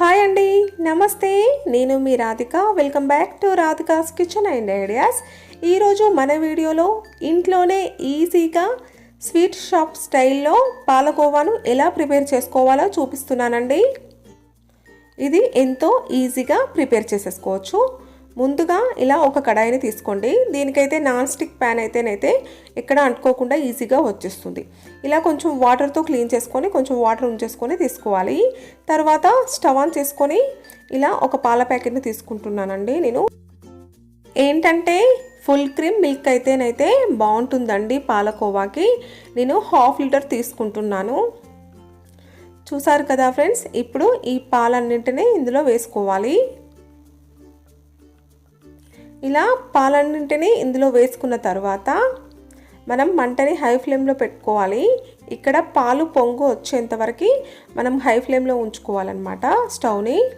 Hi అండి నమస్తే. నేను మీ Radhika. Welcome back to Radhika's kitchen and ideas ఈరోజు మన వీడియోలో ఇంట్లోనే ఈజీగా స్వీట్ షాప్ స్టైల్లో పాలకోవాను ఎలా ప్రిపేర్ చేసుకోవాలో చూపిస్తున్నానండి. ఇది ఎంతో ఈజీగా ప్రిపేర్ చేసేసుకోవచ్చు. ముందుగా ఇలా ఒక కడాయిని తీసుకోండి. దీనికైతే నాన్ స్టిక్ ప్యాన్ అయితేనైతే ఎక్కడ అంటుకోకుండా ఈజీగా వచ్చేస్తుంది. ఇలా కొంచెం వాటర్తో క్లీన్ చేసుకొని కొంచెం వాటర్ ఉంచేసుకొని తీసుకోవాలి. తర్వాత స్టవ్ ఆన్ చేసుకొని ఇలా ఒక పాల ప్యాకెట్ని తీసుకుంటున్నానండి నేను. ఏంటంటే ఫుల్ క్రీమ్ మిల్క్ అయితేనైతే బాగుంటుందండి పాలకోవాకి. నేను హాఫ్ లీటర్ తీసుకుంటున్నాను. చూసారు కదా ఫ్రెండ్స్ ఇప్పుడు ఈ పాలన్నింటినీ ఇందులో వేసుకోవాలి. ఇలా పాలన్నింటినీ ఇందులో వేసుకున్న తర్వాత మనం మంటని హై ఫ్లేమ్లో పెట్టుకోవాలి. ఇక్కడ పాలు పొంగు వచ్చేంతవరకు మనం హై ఫ్లేమ్లో ఉంచుకోవాలన్నమాట స్టవ్ని.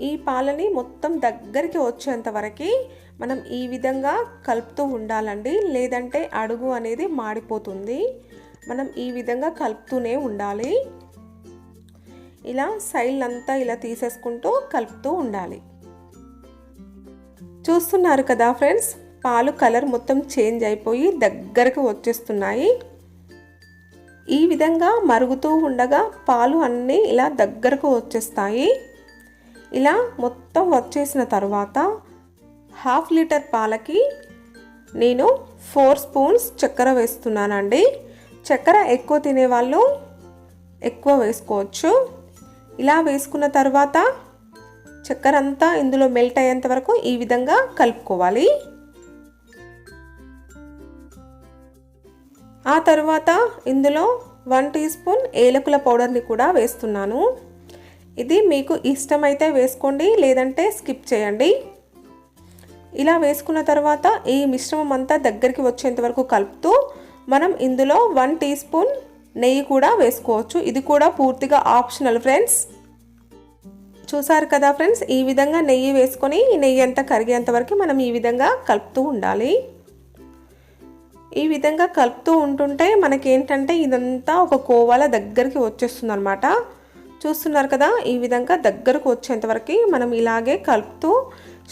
ఈ పాలని మొత్తం దగ్గరికి వచ్చేంత వరకు మనం ఈ విధంగా కలుపుతూ ఉండాలండి. లేదంటే అడుగు అనేది మాడిపోతుంది. మనం ఈ విధంగా కలుపుతూనే ఉండాలి. ఇలా సైడ్ అంతా ఇలా తీసేసుకుంటూ కలుపుతూ ఉండాలి. చూస్తున్నారు కదా ఫ్రెండ్స్ పాలు కలర్ మొత్తం చేంజ్ అయిపోయి దగ్గరకు వచ్చేస్తున్నాయి. ఈ విధంగా మరుగుతూ ఉండగా పాలు అన్నీ ఇలా దగ్గరకు వచ్చేస్తాయి. ఇలా మొత్తం వచ్చేసిన తర్వాత హాఫ్ లీటర్ పాలకి నేను ఫోర్ స్పూన్స్ చక్కెర వేస్తున్నానండి. చక్కెర ఎక్కువ తినేవాళ్ళు ఎక్కువ వేసుకోవచ్చు. ఇలా వేసుకున్న తర్వాత చక్కెర అంతా ఇందులో మెల్ట్ అయ్యేంత వరకు ఈ విధంగా కలుపుకోవాలి. ఆ తర్వాత ఇందులో వన్ టీ స్పూన్ ఏలకుల పౌడర్ని కూడా వేస్తున్నాను. ఇది మీకు ఇష్టమైతే వేసుకోండి లేదంటే స్కిప్ చేయండి. ఇలా వేసుకున్న తర్వాత ఈ మిశ్రమం అంతా దగ్గరికి వచ్చేంత వరకు కలుపుతూ మనం ఇందులో వన్ టీ స్పూన్ నెయ్యి కూడా వేసుకోవచ్చు. ఇది కూడా పూర్తిగా ఆప్షనల్ ఫ్రెండ్స్ చూసారు కదా ఫ్రెండ్స్? ఈ విధంగా నెయ్యి వేసుకొని ఈ నెయ్యి అంతా కరిగేంత వరకు మనం ఈ విధంగా కలుపుతూ ఉండాలి. ఈ విధంగా కలుపుతూ ఉంటుంటే మనకి ఏంటంటే ఇదంతా ఒక కోవాల దగ్గరికి వచ్చేస్తుంది అనమాట చూస్తున్నారు కదా ఈ విధంగా దగ్గరకు వచ్చేంతవరకు మనం ఇలాగే కలుపుతూ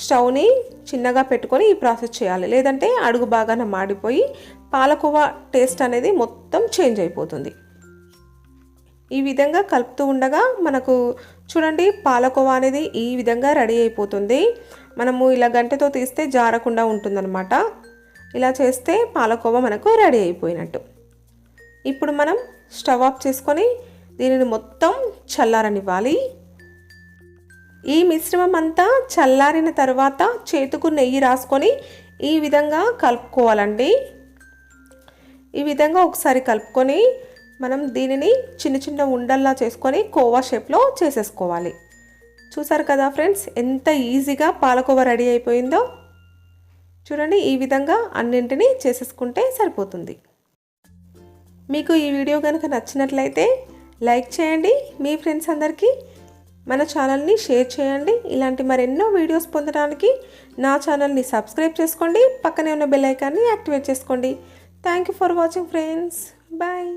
స్టవ్ని చిన్నగా పెట్టుకొని ఈ ప్రాసెస్ చేయాలి. లేదంటే అడుగు బాగానే మాడిపోయి పాలకోవా టేస్ట్ అనేది మొత్తం చేంజ్ అయిపోతుంది. ఈ విధంగా కలుపుతూ ఉండగా మనకు చూడండి పాలకోవా అనేది ఈ విధంగా రెడీ అయిపోతుంది. మనము ఇలా గంటతో తీస్తే జారకుండా ఉంటుందన్నమాట. ఇలా చేస్తే పాలకోవా మనకు రెడీ అయిపోయినట్టు. ఇప్పుడు మనం స్టవ్ ఆఫ్ చేసుకొని దీనిని మొత్తం చల్లారనివ్వాలి. ఈ మిశ్రమం అంతా చల్లారిన తర్వాత చేతుకు నెయ్యి రాసుకొని ఈ విధంగా కలుపుకోవాలండి. ఈ విధంగా ఒకసారి కలుపుకొని మనం దీనిని చిన్న చిన్న ఉండల్లా చేసుకొని కోవా షేప్లో చేసేసుకోవాలి. చూసారు కదా ఫ్రెండ్స్ ఎంత ఈజీగా పాలకోవా రెడీ అయిపోయిందో? చూడండి ఈ విధంగా అన్నింటినీ చేసేసుకుంటే సరిపోతుంది. మీకు ఈ వీడియో కనుక నచ్చినట్లయితే లైక్ చేయండి మీ ఫ్రెండ్స్ అందరికీ మన ఛానల్ని షేర్ చేయండి. ఇలాంటి మరెన్నో వీడియోస్ పొందడానికి నా ఛానల్ని సబ్స్క్రైబ్ చేసుకోండి పక్కనే ఉన్న బెల్ ఐకాన్ని యాక్టివేట్ చేసుకోండి. Thank you for watching friends. Bye.